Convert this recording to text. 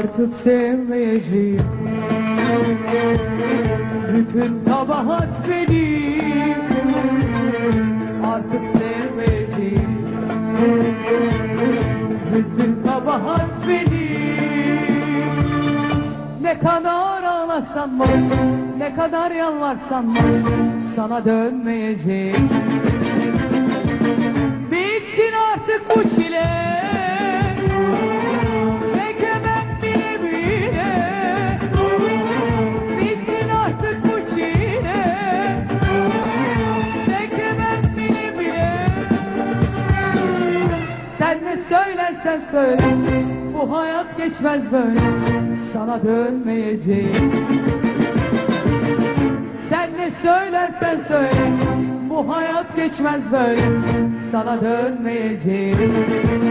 Artık sevmeyeceğim. Bütün kabahat benim. Artık sevmeyeceğim. Bütün kabahat benim. Ne kadar ağlarsan boş Ne kadar yalvarsan boş Sana dönmeyeceğim söylersen söyle Bu hayat geçmez böyle. Sana dönmeyeceğim. Sen ne söylersen söyle Bu hayat geçmez böyle. Sana dönmeyeceğim